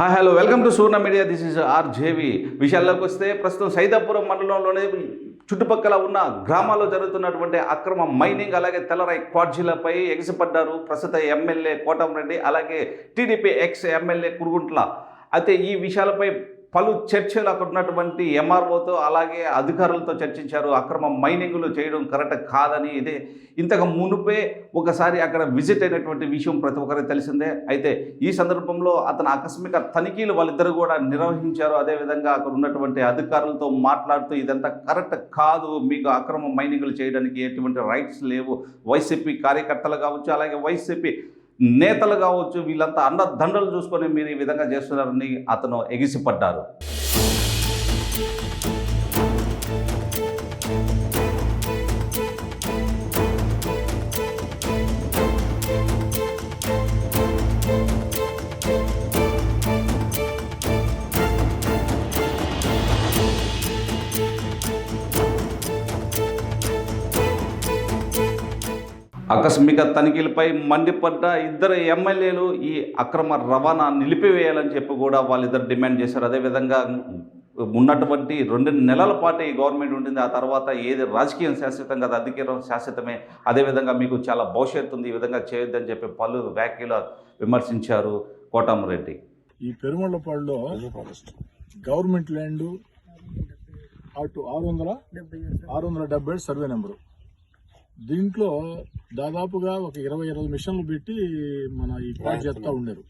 Hi hello welcome to Suvarna media this is R JV విషయాల్లోకి వస్తే ప్రస్తుతం సైదాపురం మండలంలోనే చుట్టుపక్కల ఉన్న గ్రామాల్లో జరుగుతున్నటువంటి అక్రమ మైనింగ్ అలాగే తెల్లరాయి క్వాడ్జీలపై ఎగిసిపడ్డారు ప్రస్తుత ఎమ్మెల్యే కోటం రెడ్డి అలాగే టీడీపీ ఎక్స్ ఎమ్మెల్యే కురుగుంట్ల. అయితే ఈ విషయాలపై పలు చర్చలు అక్కడ ఉన్నటువంటి ఎంఆర్ఓతో అలాగే అధికారులతో చర్చించారు. అక్రమ మైనింగ్లు చేయడం కరెక్ట్ కాదని ఇదే ఇంతకు మునుపే ఒకసారి అక్కడ విజిట్ అయినటువంటి విషయం ప్రతి ఒక్కరికి తెలిసిందే. అయితే ఈ సందర్భంలో అతను ఆకస్మిక తనిఖీలు వాళ్ళిద్దరు కూడా నిర్వహించారు. అదేవిధంగా అక్కడ ఉన్నటువంటి అధికారులతో మాట్లాడుతూ ఇదంతా కరెక్ట్ కాదు. మీకు అక్రమ మైనింగ్లు చేయడానికి ఎటువంటి రైట్స్ లేవు. వైసీపీ కార్యకర్తలు కావచ్చు అలాగే వైసీపీ నేతలు కావచ్చు వీళ్ళంతా అండదండలు దండలు చూసుకొని మీరు ఈ విధంగా చేస్తున్నారని అతను ఎగిసిపడ్డారు. ఆకస్మిక తనిఖీలపై మండిపడ్డ ఇద్దరు ఎమ్మెల్యేలు ఈ అక్రమ రవాణా నిలిపివేయాలని చెప్పి కూడా వాళ్ళిద్దరు డిమాండ్ చేశారు. అదేవిధంగా ఉన్నటువంటి రెండు నెలల పాటు ఈ గవర్నమెంట్ ఉంటుంది. ఆ తర్వాత ఏది రాజకీయం శాశ్వతం కదా అధికారం శాశ్వతమే. అదేవిధంగా మీకు చాలా భవిష్యత్తు ఉంది. ఈ విధంగా చేయొద్దని చెప్పి పలు వ్యాఖ్యలు విమర్శించారు కోటమరెడ్డి. ఈ పెరుమళ్ళపాడులో గవర్నమెంట్ ల్యాండ్ అటు ఆరు వందల ఆరు వందల డెబ్బై సర్వే నెంబరు. దీంట్లో దాదాపుగా ఒక ఇరవై ఇరవై మిషన్లు పెట్టి మన ఈ పాటు చేస్తా ఉండేరు.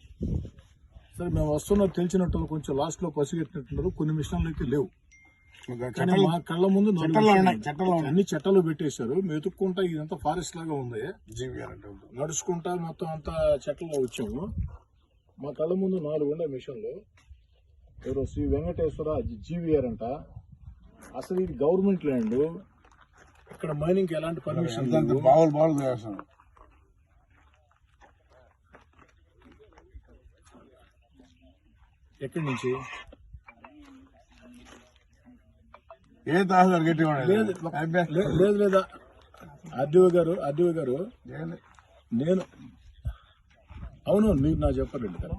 సరే మేము వస్తున్నది తెలిసినట్టు కొంచెం లాస్ట్లో పసిగట్టినట్టున్నారు. కొన్ని మిషన్లు అయితే లేవు కానీ మా కళ్ళ ముందు చట్టాలు. చట్టాలు. అన్ని చట్టాలు పెట్టేశారు. మెతుక్కుంటా ఇదంతా ఫారెస్ట్ లాగా ఉంది. నడుచుకుంటా మొత్తం అంతా చెట్లలో వచ్చాము. మా కళ్ళ ముందు నాలుగు ఉండే మిషన్లు. ఎవరో శ్రీ వెంకటేశ్వర జీవీఆర్ అంట అసలు ఇది గవర్నమెంట్ ల్యాండ్. ఇక్కడ మైనింగ్ ఎలాంటి పర్మిషన్ బావులు బావులు చేస్తాను. ఎక్కడి నుంచి? ఏ తహసీల్దార్ గట్టిగా? లేదు లేదు లేదా? ఆర్డీఓ గారు ఆర్డీఓ గారు? నేను అవును మీరు నా చెప్పండి కదా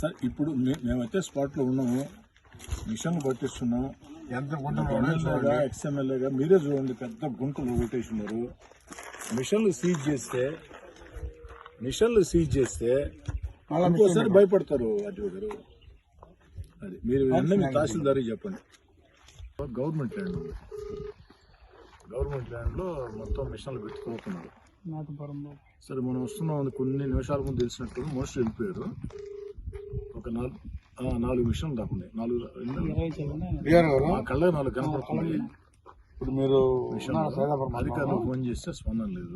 సార్ ఇప్పుడు మేమైతే స్పాట్లో ఉన్నాము. మిషన్ పట్టిస్తున్నాం ఎంత గుంటలు. ఎక్స్ఎమ్మెల్యేగా మీరే చూడండి పెద్ద గుంటలు కొట్టేసినారు. మిషన్లు సీజ్ చేస్తే మిషన్లు సీజ్ చేస్తే ఇంకోసారి భయపడతారు అటు గారు అది మీరు వెంటనే మీ తహసీల్దార్ చెప్పండి. గవర్నమెంట్ ల్యాండ్ గవర్నమెంట్ ల్యాండ్లో మొత్తం మిషన్లు పెట్టుకోతున్నారు సరే మనం వస్తున్నాం కొన్ని నిమిషాల ముందు తెలిసినట్టు మోస్ట్ వెళ్ళిపోయారు. ఒక నాలుగు నాలుగు మిషన్లు దాకా ఉన్నాయి. నాలుగు మా కళ్ళ నాలుగు కనపడుతున్నాయి. ఇప్పుడు మీరు అధికారులు ఫోన్ చేస్తే స్పందన లేదు.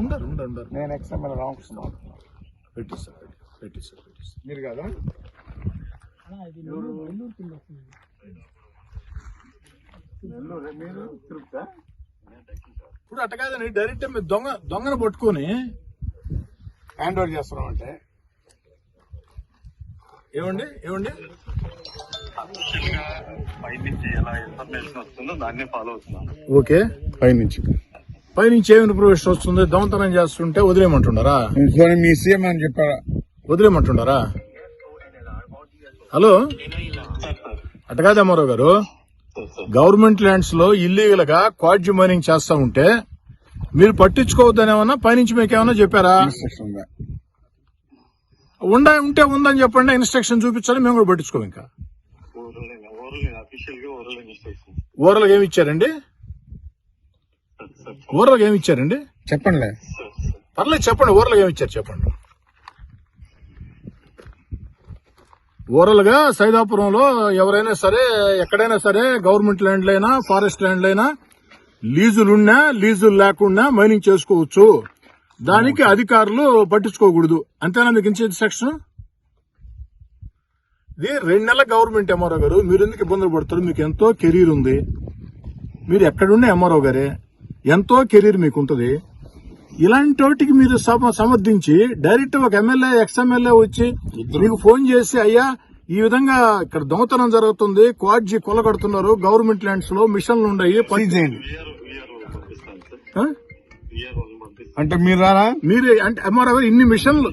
ఉండరు ఉండరు ఉండరు. నేను ఎక్స్ఎంఎల్ రామకృష్ణ పెట్టిస్తారు పెట్టిస్తారు పెట్టిస్తారు మీరు కదా? మీరు? తిరుపతి? ఇప్పుడు అట్ట కాదని డైరెక్ట్ మీరు దొంగ దొంగను పట్టుకొని హ్యాండ్ ఓవర్ చేస్తున్నాం అంటే. ఏమండి? ఏమండి? పైనుంచి ఎలా ఇన్ఫర్మేషన్ వస్తుందో దాన్నే ఫాలో అవుతున్నాను ఓకే. పైనుంచి. పైనుంచి ఏమి ఇన్ఫర్మేషన్ వస్తుంది దొంగతనం చేస్తుంటే వదిలేయమంటుండారా మీ సీఎం అని చెప్పారా? వదిలేయమంటుండారా హలో? అట్ట కాదు అమ్మారావు గారు. గవర్నమెంట్ ల్యాండ్స్లో ఇల్లీగల్గా క్వాడ్జి మైనింగ్ చేస్తా ఉంటే మీరు పట్టించుకోవద్దని ఏమన్నా పైనుంచి మీకు ఏమన్నా చెప్పారా ఉండ ఉంటే ఉందని చెప్పండి ఇన్స్ట్రక్షన్ చూపించాలి మేము కూడా పట్టించుకోం ఇంకా. ఓరల్ ఓరల్ అఫీషియల్గా ఓరల్ ఇన్స్ట్రక్షన్ ఊరలకు ఏమి ఇచ్చారండి? ఊరలకు ఏమి ఇచ్చారండి? చెప్పండి. పర్లేదు చెప్పండి ఊరలకు ఏమి ఇచ్చారు చెప్పండి. ఓవరాల్గా సైదాపురంలో ఎవరైనా సరే ఎక్కడైనా సరే గవర్నమెంట్ ల్యాండ్లైనా ఫారెస్ట్ ల్యాండ్లైనా లీజులున్నా లీజులు లేకుండా మైనింగ్ చేసుకోవచ్చు. దానికి అధికారులు పట్టించుకోకూడదు. అంతేనా మీకు ఇన్ఛార్జ్ సెక్షన్? ఇది రెండు నెలల గవర్నమెంట్ ఎంఆర్ఓ గారు. మీరు ఎందుకు ఇబ్బందులు పడతారు మీకు ఎంతో కెరీర్ ఉంది. మీరు ఎక్కడున్న ఎంఆర్ఓ గారే ఎంతో కెరీర్ మీకు ఉంటుంది ఇలాంటి వాటికి మీరు సమ- సమర్థించి డైరెక్ట్ ఒక ఎమ్మెల్యే ఎక్స్ ఎమ్మెల్యే వచ్చి మీకు ఫోన్ చేసి అయ్యా ఈ విధంగా ఇక్కడ దొంగతనం జరుగుతుంది. క్వాడ్జీ కొలగడుతున్నారు గవర్నమెంట్ ల్యాండ్స్లో మిషన్లు ఉన్నాయి చేయండి. అంటే మీరు రారా? మీరు అంటే గారు ఇన్ని మిషన్లు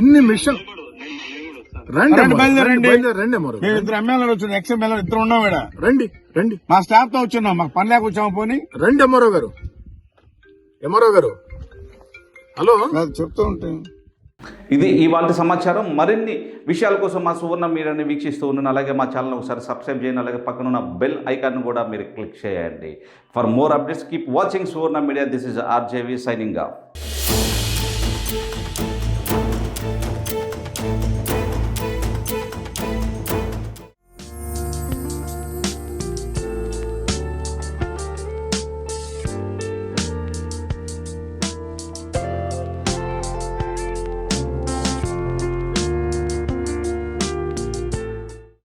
ఇన్ని మిషన్ రండి రండి, రండి అమ్మారు మేము ఇద్దరు ఎమ్మెల్యేలు వచ్చాం. ఎక్స్ ఇద్దరు ఉన్నాం ఇక్కడ. రండి రండి. మా స్టాఫ్తో వచ్చున్నాం మాకు పని లేక వచ్చాము పోనీ. రండి ఎంఆర్ఓ గారు. ఎంఆర్ఓ గారు. హలో? చెప్తూ ఉంటే ఇది ఇవాళ సమాచారం. మరిన్ని విషయాల కోసం మా సువర్ణ మీడియాని వీక్షిస్తూ ఉన్నాను అలాగే మా ఛానల్ ఒకసారి సబ్స్క్రైబ్ చేయండి. అలాగే పక్కన ఉన్న బెల్ ఐకాన్ కూడా మీరు క్లిక్ చేయండి. For more updates keep watching Suvarna media this is RJV signing off